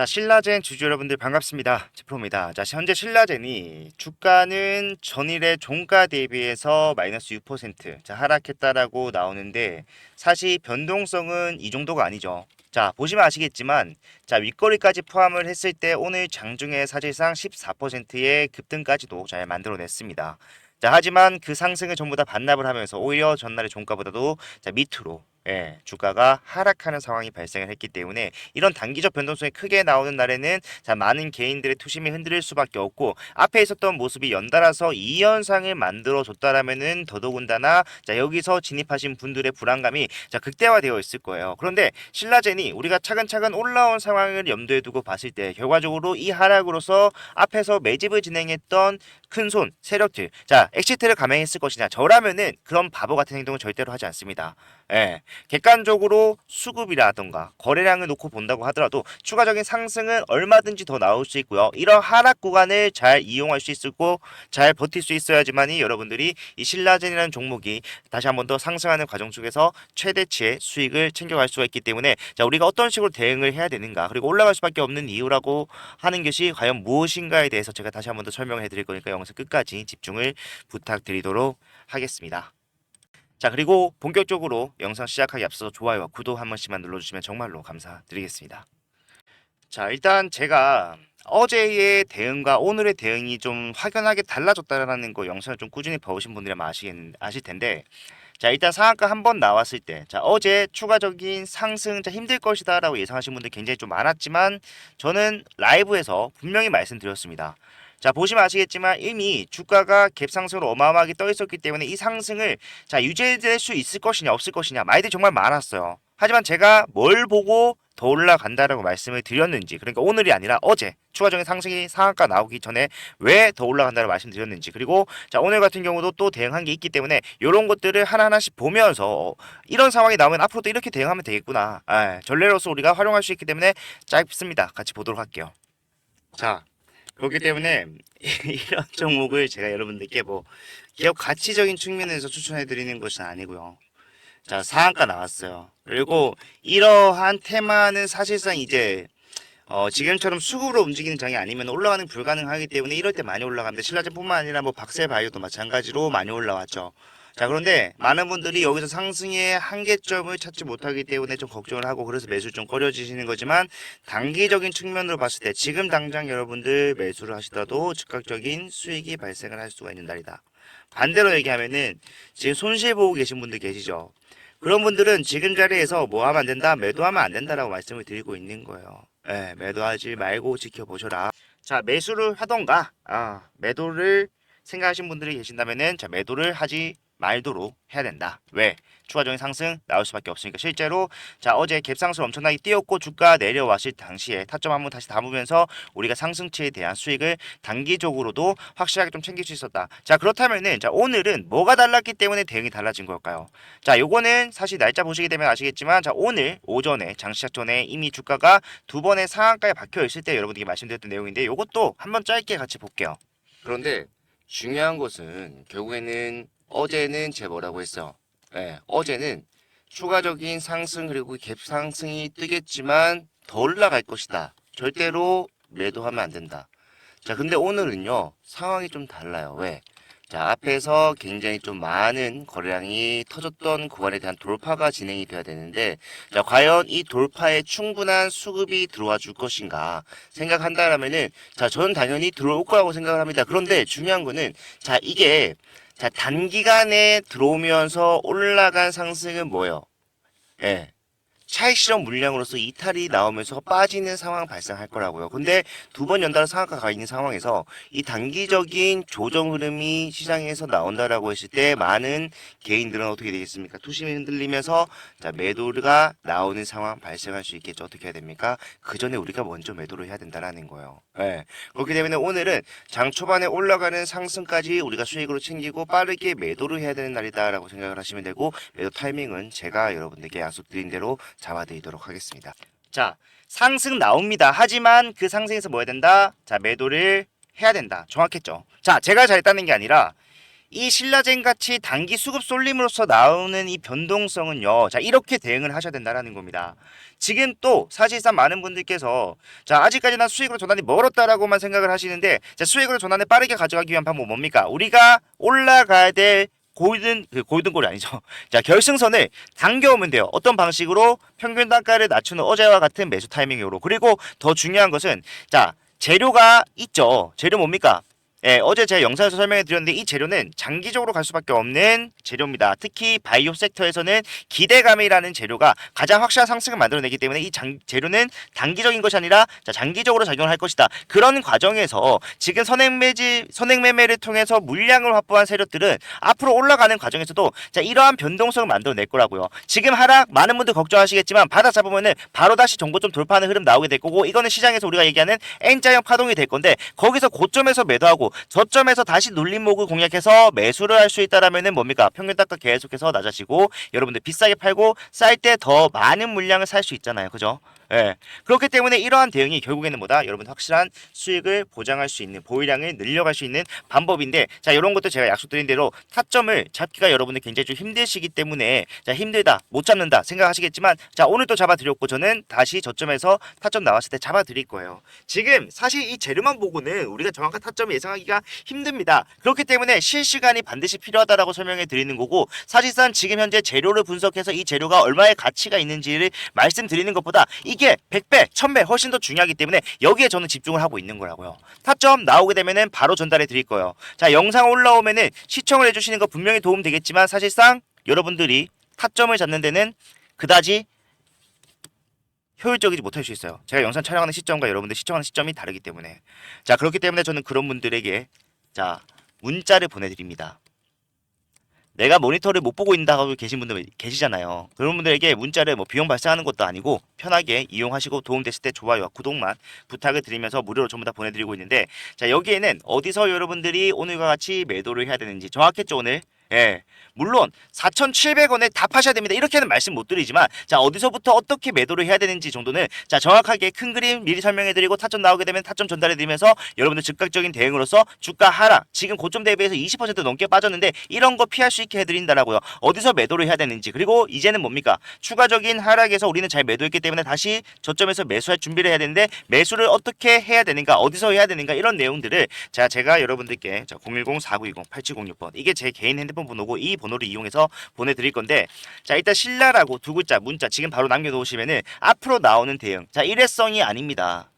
자, 신라젠 주주 여러분들 반갑습니다. 제프로입니다. 자, 현재 신라젠이 주가는 전일의 종가 대비해서 마이너스 6% 자, 하락했다라고 나오는데 사실 변동성은 이 정도가 아니죠. 자, 보시면 아시겠지만 자, 윗거리까지 포함을 했을 때 오늘 장중에 사실상 14%의 급등까지도 잘 만들어냈습니다. 자, 하지만 그 상승을 전부 다 반납을 하면서 오히려 전날의 종가보다도 자, 밑으로 예, 주가가 하락하는 상황이 발생을 했기 때문에 이런 단기적 변동성이 크게 나오는 날에는 자, 많은 개인들의 투심이 흔들릴 수밖에 없고 앞에 있었던 모습이 연달아서 이 현상을 만들어 줬다라면은 더더군다나 자, 여기서 진입하신 분들의 불안감이 자, 극대화되어 있을 거예요. 그런데 신라젠이 우리가 차근차근 올라온 상황을 염두에 두고 봤을 때 결과적으로 이 하락으로서 앞에서 매집을 진행했던 큰 손 세력들 자 엑시트를 감행했을 것이냐 저라면은 그런 바보 같은 행동은 절대로 하지 않습니다. 예, 객관적으로 수급이라던가 거래량을 놓고 본다고 하더라도 추가적인 상승은 얼마든지 더 나올 수 있고요. 이런 하락 구간을 잘 이용할 수 있고 잘 버틸 수 있어야지만이 여러분들이 이 신라젠이라는 종목이 다시 한번 더 상승하는 과정 속에서 최대치의 수익을 챙겨갈 수가 있기 때문에 자 우리가 어떤 식으로 대응을 해야 되는가 그리고 올라갈 수밖에 없는 이유라고 하는 것이 과연 무엇인가에 대해서 제가 다시 한번 더 설명해 드릴 거니까 영상 끝까지 집중을 부탁드리도록 하겠습니다. 자 그리고 본격적으로 영상 시작하기 앞서서 좋아요와 구독 한 번씩만 눌러주시면 정말로 감사드리겠습니다. 자 일단 제가 어제의 대응과 오늘의 대응이 좀 확연하게 달라졌다라는 거 영상을 좀 꾸준히 봐오신 분들이면 아시겠, 아실 텐데 자 일단 상한가 한 번 나왔을 때 자 어제 추가적인 상승 자 힘들 것이다 라고 예상하신 분들 굉장히 좀 많았지만 저는 라이브에서 분명히 말씀드렸습니다. 자 보시면 아시겠지만 이미 주가가 갭상승으로 어마어마하게 떠 있었기 때문에 이 상승을 자 유지될 수 있을 것이냐 없을 것이냐. 말들이 정말 많았어요. 하지만 제가 뭘 보고 더 올라간다라고 말씀을 드렸는지 그러니까 오늘이 아니라 어제 추가적인 상승이 상한가 나오기 전에 왜 더 올라간다고 말씀드렸는지 그리고 자 오늘 같은 경우도 또 대응한 게 있기 때문에 이런 것들을 하나하나씩 보면서 어, 이런 상황이 나오면 앞으로도 이렇게 대응하면 되겠구나. 아, 전례로서 우리가 활용할 수 있기 때문에 짧습니다. 같이 보도록 할게요. 자 그렇기 때문에 이런 종목을 제가 여러분들께 뭐 기업 가치적인 측면에서 추천해 드리는 것은 아니고요. 자, 상한가 나왔어요. 그리고 이러한 테마는 사실상 이제 어, 지금처럼 수급으로 움직이는 장이 아니면 올라가는 게 불가능하기 때문에 이럴 때 많이 올라갑니다. 신라젠뿐만 아니라 뭐 박셀바이오도 마찬가지로 많이 올라왔죠. 자 그런데 많은 분들이 여기서 상승의 한계점을 찾지 못하기 때문에 좀 걱정을 하고 그래서 매수 좀 꺼려지시는 거지만 단기적인 측면으로 봤을 때 지금 당장 여러분들 매수를 하시더라도 즉각적인 수익이 발생을 할 수가 있는 날이다. 반대로 얘기하면은 지금 손실 보고 계신 분들 계시죠. 그런 분들은 지금 자리에서 뭐 하면 안 된다, 매도하면 안 된다라고 말씀을 드리고 있는 거예요. 예, 매도하지 말고 지켜보셔라. 자, 매수를 하던가, 아, 매도를 생각하신 분들이 계신다면은, 자, 매도를 하지 말도록 해야 된다. 왜? 추가적인 상승 나올 수밖에 없으니까 실제로 자 어제 갭상승 엄청나게 뛰었고 주가 내려왔을 당시에 타점 한번 다시 담으면서 우리가 상승치에 대한 수익을 단기적으로도 확실하게 좀 챙길 수 있었다. 자 그렇다면은 자 오늘은 뭐가 달랐기 때문에 대응이 달라진 걸까요? 자 요거는 사실 날짜 보시게 되면 아시겠지만 자 오늘 오전에 장시작 전에 이미 주가가 두 번의 상한가에 박혀 있을 때 여러분들께 말씀드렸던 내용인데 요것도 한번 짧게 같이 볼게요. 그런데 중요한 것은 결국에는 어제는 제 뭐라고 했어? 예, 어제는 추가적인 상승 그리고 갭 상승이 뜨겠지만 더 올라갈 것이다. 절대로 매도하면 안 된다. 자, 근데 오늘은요 상황이 좀 달라요. 왜? 자, 앞에서 굉장히 좀 많은 거래량이 터졌던 구간에 대한 돌파가 진행이 돼야 되는데, 자, 과연 이 돌파에 충분한 수급이 들어와 줄 것인가 생각한다라면은, 자, 저는 당연히 들어올 거라고 생각을 합니다. 그런데 중요한 거는, 자, 이게, 자, 단기간에 들어오면서 올라간 상승은 뭐예요? 예. 차익 실험 물량으로서 이탈이 나오면서 빠지는 상황 발생할 거라고요. 근데 두 번 연달아 상한가 가 있는 상황에서 이 단기적인 조정 흐름이 시장에서 나온다라고 했을 때 많은 개인들은 어떻게 되겠습니까? 투심이 흔들리면서 자 매도가 나오는 상황 발생할 수 있겠죠. 어떻게 해야 됩니까? 그 전에 우리가 먼저 매도를 해야 된다라는 거예요. 예. 그렇기 때문에 오늘은 장 초반에 올라가는 상승까지 우리가 수익으로 챙기고 빠르게 매도를 해야 되는 날이다라고 생각을 하시면 되고 매도 타이밍은 제가 여러분들께 약속드린 대로 잡아드리도록 하겠습니다. 자, 상승 나옵니다. 하지만 그 상승에서 뭐 해야 된다? 자, 매도를 해야 된다. 정확했죠? 자, 제가 잘했다는 게 아니라 이 신라젠 같이 단기 수급 쏠림으로써 나오는 이 변동성은요. 자, 이렇게 대응을 하셔야 된다라는 겁니다. 지금 또 사실상 많은 분들께서 자, 아직까지는 수익으로 전환이 멀었다라고만 생각을 하시는데 자, 수익으로 전환을 빠르게 가져가기 위한 방법 뭡니까? 우리가 올라가야 될 골든 그 골든골이 아니죠. 자, 결승선을 당겨오면 돼요. 어떤 방식으로 평균 단가를 낮추는 어제와 같은 매수 타이밍으로. 그리고 더 중요한 것은 자, 재료가 있죠. 재료 뭡니까? 예, 어제 제가 영상에서 설명해 드렸는데 이 재료는 장기적으로 갈 수밖에 없는 재료입니다. 특히 바이오 섹터에서는 기대감이라는 재료가 가장 확실한 상승을 만들어내기 때문에 이 장, 재료는 단기적인 것이 아니라 자, 장기적으로 작용을 할 것이다. 그런 과정에서 지금 선행매지 선행매매를 통해서 물량을 확보한 세력들은 앞으로 올라가는 과정에서도 자, 이러한 변동성을 만들어낼 거라고요. 지금 하락 많은 분들 걱정하시겠지만 바닥 잡으면은 바로 다시 좀 돌파하는 흐름 나오게 될 거고 이거는 시장에서 우리가 얘기하는 N자형 파동이 될 건데 거기서 고점에서 매도하고 저점에서 다시 눌림목을 공략해서 매수를 할 수 있다라면은 뭡니까? 평균 단가 계속해서 낮아지고 여러분들 비싸게 팔고 쌀 때 더 많은 물량을 살 수 있잖아요. 그죠 예. 그렇기 때문에 이러한 대응이 결국에는 뭐다? 여러분 확실한 수익을 보장할 수 있는 보유량을 늘려갈 수 있는 방법인데 자 이런 것도 제가 약속드린 대로 타점을 잡기가 여러분들 굉장히 좀 힘드시기 때문에 자 힘들다 못 잡는다 생각하시겠지만 자 오늘 또 잡아드렸고 저는 다시 저점에서 타점 나왔을 때 잡아드릴 거예요. 지금 사실 이 재료만 보고는 우리가 정확한 타점을 예상하기가 힘듭니다. 그렇기 때문에 실시간이 반드시 필요하다라고 설명해 드리는 거고 사실상 지금 현재 재료를 분석해서 이 재료가 얼마의 가치가 있는지를 말씀드리는 것보다 이게 100배, 1000배 훨씬 더 중요하기 때문에 여기에 저는 집중을 하고 있는 거라고요. 타점 나오게 되면은 바로 전달해 드릴 거예요. 자, 영상 올라오면은 시청을 해 주시는 거 분명히 도움 되겠지만 사실상 여러분들이 타점을 잡는 데는 그다지 효율적이지 못할 수 있어요. 제가 영상 촬영하는 시점과 여러분들 시청하는 시점이 다르기 때문에. 자, 그렇기 때문에 저는 그런 분들에게 자, 문자를 보내 드립니다. 내가 모니터를 못 보고 있다고 계신 분들 계시잖아요. 그런 분들에게 문자를 뭐 비용 발생하는 것도 아니고 편하게 이용하시고 도움됐을 때 좋아요와 구독만 부탁을 드리면서 무료로 전부 다 보내드리고 있는데 자 여기에는 어디서 여러분들이 오늘과 같이 매도를 해야 되는지 정확했죠 오늘? 예. 물론 4,700원에 다 파셔야 됩니다. 이렇게는 말씀 못 드리지만 자 어디서부터 어떻게 매도를 해야 되는지 정도는 자 정확하게 큰 그림 미리 설명해드리고 타점 나오게 되면 타점 전달해드리면서 여러분들 즉각적인 대응으로서 주가 하락 지금 고점 대비해서 20% 넘게 빠졌는데 이런 거 피할 수 있게 해드린다라고요. 어디서 매도를 해야 되는지 그리고 이제는 뭡니까 추가적인 하락에서 우리는 잘 매도했기 때문에 다시 저점에서 매수할 준비를 해야 되는데 매수를 어떻게 해야 되는가 어디서 해야 되는가 이런 내용들을 자 제가 여러분들께 자 010-4920-8706번 이게 제 개인 핸드폰 번호고 이 번호를 이용해서 보내드릴 건데 자 일단 신라라고 두 글자 문자 지금 바로 남겨놓으시면은 앞으로 나오는 대응. 자 일회성이 아닙니다.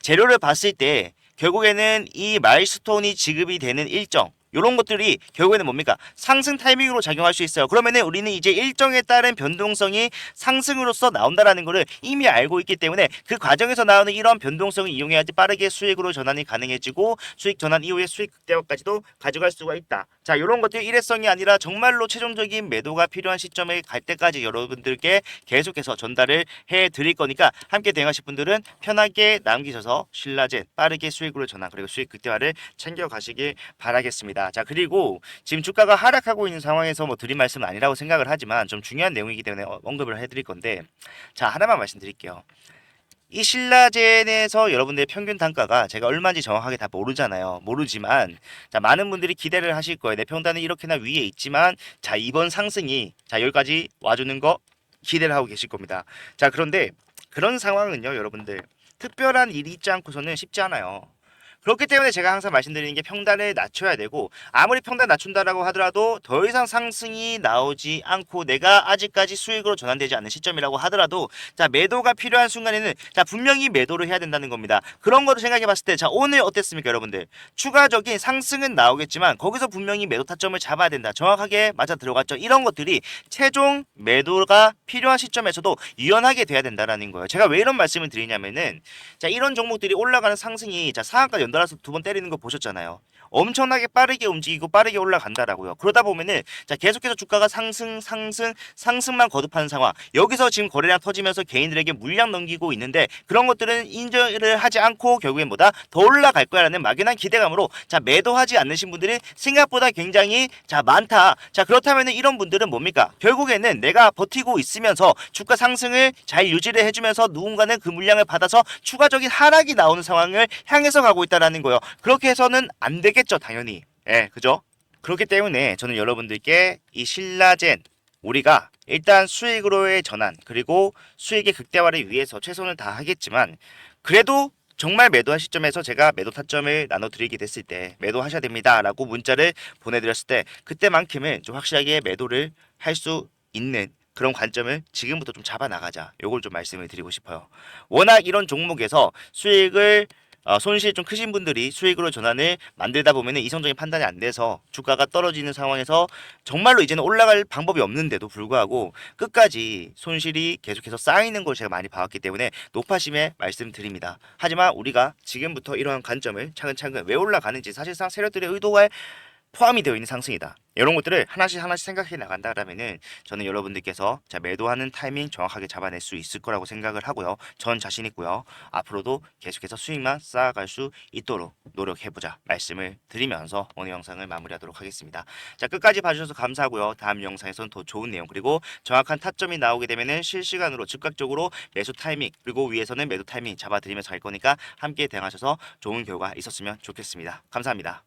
재료를 봤을 때 결국에는 이 마일스톤이 지급이 되는 일정 이런 것들이 결국에는 뭡니까? 상승 타이밍으로 작용할 수 있어요. 그러면은 우리는 이제 일정에 따른 변동성이 상승으로서 나온다라는 것을 이미 알고 있기 때문에 그 과정에서 나오는 이런 변동성을 이용해야지 빠르게 수익으로 전환이 가능해지고 수익 전환 이후에 수익 극대화까지도 가져갈 수가 있다. 자 이런 것들이 일회성이 아니라 정말로 최종적인 매도가 필요한 시점에 갈 때까지 여러분들께 계속해서 전달을 해 드릴 거니까 함께 대응하실 분들은 편하게 남기셔서 신라젠 빠르게 수익으로 전환 그리고 수익 극대화를 챙겨 가시길 바라겠습니다. 자 그리고 지금 주가가 하락하고 있는 상황에서 뭐 드릴 말씀은 아니라고 생각을 하지만 좀 중요한 내용이기 때문에 어- 언급을 해드릴 건데 자 하나만 말씀드릴게요. 이 신라젠에서 여러분들의 평균 단가가 제가 얼마인지 정확하게 다 모르잖아요. 모르지만 자 많은 분들이 기대를 하실 거예요. 내 평단은 이렇게나 위에 있지만 자 이번 상승이 자 여기까지 와주는 거 기대를 하고 계실 겁니다. 자 그런데 그런 상황은요 여러분들 특별한 일이 있지 않고서는 쉽지 않아요. 그렇기 때문에 제가 항상 말씀드리는 게 평단을 낮춰야 되고 아무리 평단 낮춘다라고 하더라도 더 이상 상승이 나오지 않고 내가 아직까지 수익으로 전환되지 않는 시점이라고 하더라도 자 매도가 필요한 순간에는 자 분명히 매도를 해야 된다는 겁니다. 그런 거를 생각해 봤을 때 자 오늘 어땠습니까 여러분들 추가적인 상승은 나오겠지만 거기서 분명히 매도 타점을 잡아야 된다. 정확하게 맞아 들어갔죠. 이런 것들이 최종 매도가 필요한 시점에서도 유연하게 돼야 된다라는 거예요. 제가 왜 이런 말씀을 드리냐면은 자 이런 종목들이 올라가는 상승이 자 상한가 연 달아서 두번 때리는 거 보셨잖아요. 엄청나게 빠르게 움직이고 빠르게 올라간다라고요. 그러다 보면은 자 계속해서 주가가 상승 상승 상승만 거듭하는 상황. 여기서 지금 거래량 터지면서 개인들에게 물량 넘기고 있는데 그런 것들은 인정을 하지 않고 결국엔 뭐다 더 올라갈 거야라는 막연한 기대감으로 자 매도하지 않으신 분들이 생각보다 굉장히 자 많다. 자 그렇다면은 이런 분들은 뭡니까? 결국에는 내가 버티고 있으면서 주가 상승을 잘 유지를 해주면서 누군가는 그 물량을 받아서 추가적인 하락이 나오는 상황을 향해서 가고 있다라는 거예요. 그렇게 해서는 안 되겠 죠, 당연히. 예, 그죠? 그렇기 때문에 저는 여러분들께 이 신라젠 우리가 일단 수익으로의 전환 그리고 수익의 극대화를 위해서 최선을 다하겠지만 그래도 정말 매도할 시점에서 제가 매도 타점을 나눠드리게 됐을 때 매도하셔야 됩니다라고 문자를 보내드렸을 때 그때만큼은 좀 확실하게 매도를 할 수 있는 그런 관점을 지금부터 좀 잡아 나가자. 요걸 좀 말씀을 드리고 싶어요. 워낙 이런 종목에서 수익을 어, 손실이 좀 크신 분들이 수익으로 전환을 만들다 보면 이성적인 판단이 안 돼서 주가가 떨어지는 상황에서 정말로 이제는 올라갈 방법이 없는데도 불구하고 끝까지 손실이 계속해서 쌓이는 걸 제가 많이 봐왔기 때문에 높아심에 말씀드립니다. 하지만 우리가 지금부터 이러한 관점을 차근차근 왜 올라가는지 사실상 세력들의 의도가 포함이 되어 있는 상승이다. 이런 것들을 하나씩 하나씩 생각해 나간다라면은 저는 여러분들께서 자 매도하는 타이밍 정확하게 잡아낼 수 있을 거라고 생각을 하고요. 전 자신 있고요. 앞으로도 계속해서 수익만 쌓아갈 수 있도록 노력해보자 말씀을 드리면서 오늘 영상을 마무리하도록 하겠습니다. 자 끝까지 봐주셔서 감사하고요. 다음 영상에서는 더 좋은 내용 그리고 정확한 타점이 나오게 되면은 실시간으로 즉각적으로 매수 타이밍 그리고 위에서는 매도 타이밍 잡아드리면서 갈 거니까 함께 대응하셔서 좋은 결과 있었으면 좋겠습니다. 감사합니다.